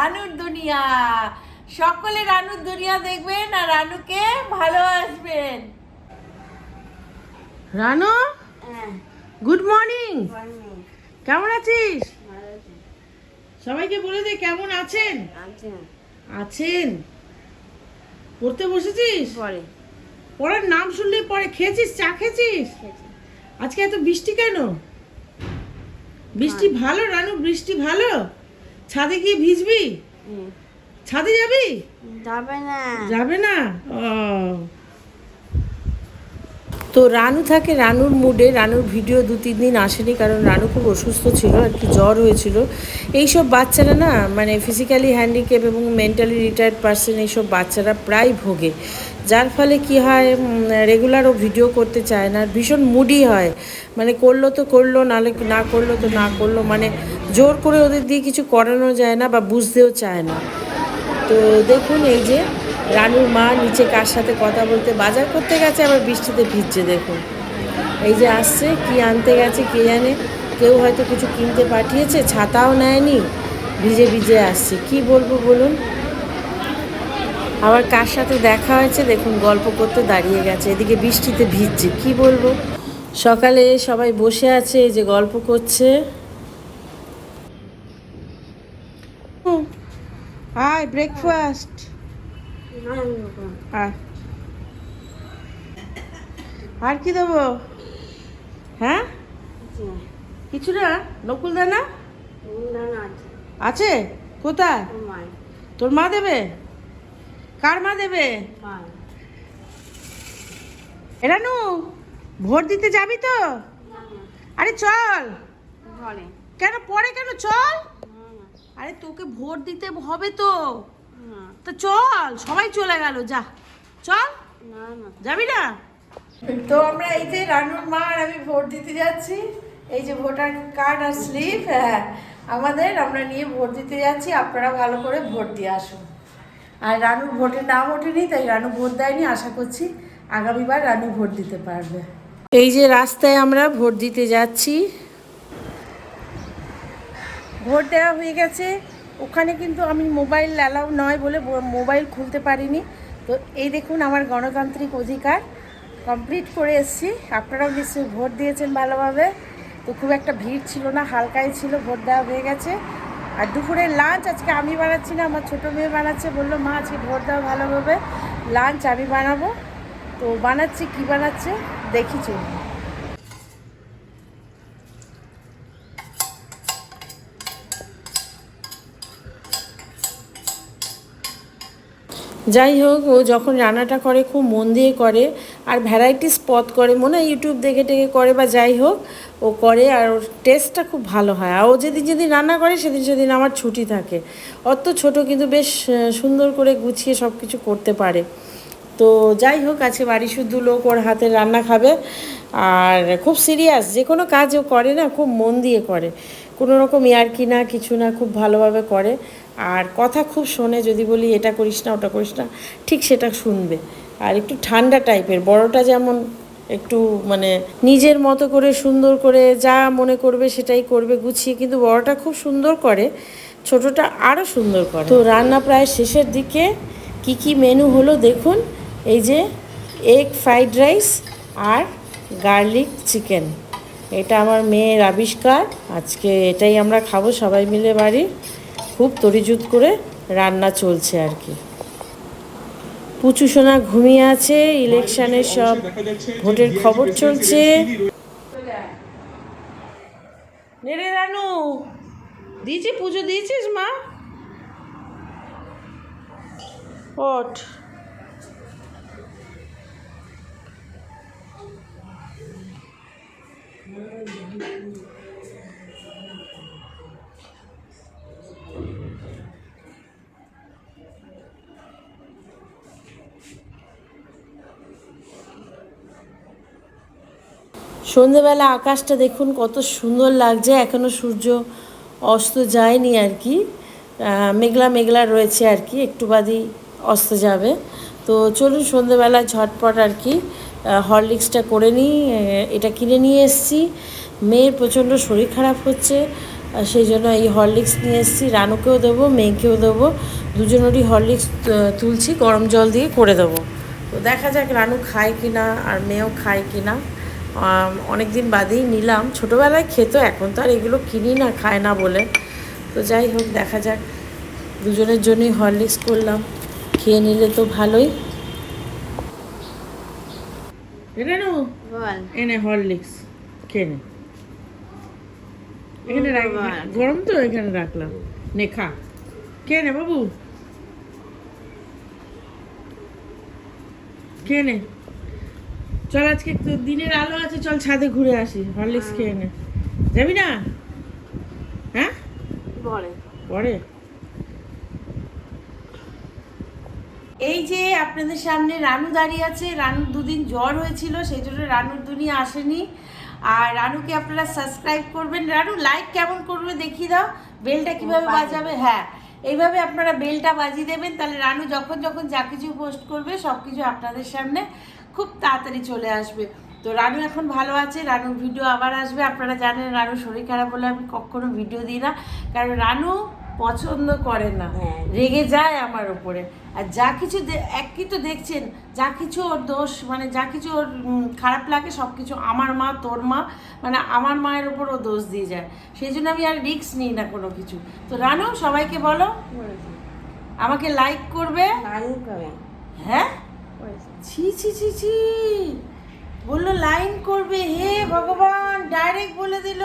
রানুর দুনিয়া। সকলে রানুর দুনিয়া দেখবেন আর রানুকে ভালোবাসবেন। রানু? গুড মর্নিং কেমন আছিস? সবাইকে বলে দে কেমন আছেন? আছেন। পড়তে বসেছিস? পরে পড়ার নাম শুনলে পরে খেয়েছিস? চা খেয়েছিস? আজকে এত বৃষ্টি কেন? বৃষ্টি ভালো রানু বৃষ্টি ভালো? ছাদে গিয়ে ভিজবি? ছাদে যাবি? যাবে না। যাবে না? ও। তো রানু থাকে রানুর মুডে রানুর ভিডিও দু তিন দিন আসেনি কারণ রানু খুব অসুস্থ ছিল আর কি জ্বর হয়েছিল। এইসব বাচ্চারা না মানে ফিজিক্যালি হ্যান্ডিক্যাপ এবং মেন্টালি রিটায়ার্ড পার্সন এইসব বাচ্চারা প্রায় ভোগে। যার ফলে কি হয় রেগুলার ও ভিডিও করতে চায় না ভীষণ মুডি হয়। মানে করল তো করল নালে না করল তো না করল মানে জোর করে ওদের দিয়ে কিছু করানো যায় না বা বুঝতেও চায় না। তো দেখুন এই যে রানুর মা নিচে কার সাথে কথা বলতে বাজার করতে গেছে, আবার বৃষ্টিতে ভিজছে, দেখুন। এই যে আসছে, কি আনতে গেছে কে জানে? কেউ হয়তো কিছু কিনতে পাঠিয়েছে, ছাতাও নেয়নি, ভিজে ভিজে আসছে। কি বলব বলুন? আবার কার সাথে দেখা হয়েছে, দেখুন, গল্প করতে দাঁড়িয়ে গেছে, এদিকে বৃষ্টিতে ভিজছে, কি বলব? সকালে সবাই বসে আছে, এই যে গল্প করছে। আয় ব্রেকফাস্ট আয় আর কি দেবো? হ্যাঁ? কিছু না? নকুল দানা? আছে? কোথায়? তোর মা দেবে? কার মা দেবে? এরানু ভোট দিতে যাবি তো? আরে চল। কেন পরে কেন? চল। আরে তোকে ভোট দিতে হবে তো। তো চল সবাই চলে গেল যা। চল। যাবি না? তো আমরা এই যে রানুর মা আর আমি ভোট দিতে যাচ্ছি। এই যে ভোটার কার্ড আর স্লিপ হ্যাঁ আমাদের আমরা নিয়ে ভোট দিতে যাচ্ছি। আপনারা ভালো করে ভোট দিয়ে আসুন। আর রানুর ভোটে নাম ওঠেনি তাই রানু ভোট দেয়নি। আশা করছি আগামীবার রানু ভোট দিতে পারবে। এই যে রাস্তায় আমরা ভোট দিতে যাচ্ছি ভোট দেওয়া হয়ে গেছে। ওখানে কিন্তু আমি মোবাইল অ্যালাউ নয় বলে মোবাইল খুলতে পারিনি। তো এই দেখুন আমার গণতান্ত্রিক অধিকার কমপ্লিট করে এসেছি। আপনারাও নিশ্চয়ই ভোট দিয়েছেন ভালোভাবে। তো খুব একটা ভিড় ছিল না, হালকাই ছিল, ভোট দেওয়া হয়ে গেছে। আর দুপুরের লাঞ্চ আজকে আমি বানাচ্ছি না, আমার ছোটো মেয়ে বানাচ্ছে, বলল, মা, আজকে ভোট দেওয়া ভালোভাবে, লাঞ্চ আমি বানাবো। তো বানাচ্ছি, কি বানাচ্ছে? দেখি চলুন। যাই হোক, ও যখন রান্নাটা করে, খুব মন দিয়ে করে, আর ভ্যারাইটিস পদ করে, মনে হয় ইউটিউব দেখে টেকে করে বা যাই হোক, ও করে আর ওর টেস্টটা খুব ভালো হয়। আর ও যেদিন যেদিন রান্না করে, সেদিন সেদিন আমার ছুটি থাকে। অত ছোট কিন্তু বেশ সুন্দর করে গুছিয়ে সব কিছু করতে পারে। তো যাই হোক আছে বাড়ি শুদ্ধ লোক ওর হাতে রান্না খাবে। আর খুব সিরিয়াস যে কোনো কাজ ও করে না, খুব মন দিয়ে করে। কোনো রকম ইয়ার্কি না, কিছু না, খুব ভালোভাবে করে। আর কথা খুব শোনে, যদি বলি, এটা করিস না, ওটা করিস না, ঠিক সেটা শুনবে। আর একটু ঠান্ডা টাইপের, বড়টা যেমন একটু মানে নিজের মতো করে, সুন্দর করে যা মনে করবে সেটাই করবে, গুছিয়ে, কিন্তু বড়টা খুব সুন্দর করে, ছোটটা আরও সুন্দর করে। তো রান্না প্রায় শেষের দিকে, কি কি মেনু হলো দেখুন, এই যে এগ ফ্রাইড রাইস আর গার্লিক চিকেন এটা আমার মেয়ের আবিষ্কার, আজকে এটাই আমরা খাব সবাই মিলে বাড়ি খুব তরিজুত করে রান্না চলছে আর কি। পুচু সোনা ঘুমিয়ে আছে, ইলেকশনের সব ভোটের খবর চলছে। নেড়ে রানু, দিয়েছি পুজো, দিয়েছিস মা? ওঠ। সন্ধেবেলা আকাশটা দেখুন কত সুন্দর লাগছে। এখনও সূর্য অস্ত যায়নি আর কি। মেঘলা মেঘলা রয়েছে আর কি, একটু বাদই অস্ত যাবে। তো চলুন সন্ধেবেলা ঝটপট আর কি হরলিক্সটা করে নিই এটা কিনে নিয়ে এসেছি। মেয়ের প্রচণ্ড শরীর খারাপ হচ্ছে সেই জন্য এই হরলিক্স নিয়ে এসেছি। রানুকেও দেবো, মেয়েকেও দেবো, দুজনেরই হরলিক্স তুলছি, গরম জল দিয়ে করে দেবো। তো দেখা যাক রানু খায় কি না আর মেয়েও খায় কি না অনেক দিন বাদেই নিলাম। ছোটোবেলায় খেতো এখন তো আর এগুলো কিনি না খায় না বলে। তো যাই হোক দেখা যাক। দুজনের জন্যই হরলিক্স করলাম। খেয়ে নিলে তো ভালোই। এনে হরলিক্স। খেয়ে নে। এখানে রাখ গরম তো এখানে রাখলাম। নে খা। খেয়ে নে বাবু। খেয়ে নে। চল আজকে একটু দিনের আলো আছে চল ছাদে ঘুরে আসি হরলিক্স খেয়ে নে। যাবি না? হ্যাঁ? বলে পরে? এই যে আপনাদের সামনে রানু দাঁড়িয়ে আছে রানুর দুদিন জ্বর হয়েছিল সেই জন্য রানুর দুনিয়া আসেনি। আর রানুকে আপনারা সাবস্ক্রাইব করবেন। রানু লাইক কেমন করবে দেখিয়ে দাও। বেলটা কীভাবে বাজাবে? হ্যাঁ। এইভাবে আপনারা বেলটা বাজিয়ে দেবেন, তাহলে রানু যখন যখন যা কিছু পোস্ট করবে সব কিছু আপনাদের সামনে খুব তাড়াতাড়ি চলে আসবে। তো রানু এখন ভালো আছে, রানুর ভিডিও আবার আসবে। আপনারা জানেন রানুর শরীর খারাপ হলে আমি কখনো ভিডিও দিই না। কারণ রানু পছন্দ করে না। হ্যাঁ। রেগে যায় আমার উপরে। আর যা কিছু একই তো দেখছেন যা কিছু ওর দোষ মানে যা কিছু ওর খারাপ লাগে সব কিছু আমার মা তোর মা মানে আমার মায়ের উপর ও দোষ দিয়ে যায়। সেই জন্য আমি আর রিস্ক নিই না কোনো কিছু। তো রানু সবাইকে বলো আমাকে লাইক করবে? হ্যাঁ? ছি ছি ছি ছি। বলল লাইন করবে হে ভগবান ডাইরেক্ট বলে দিল।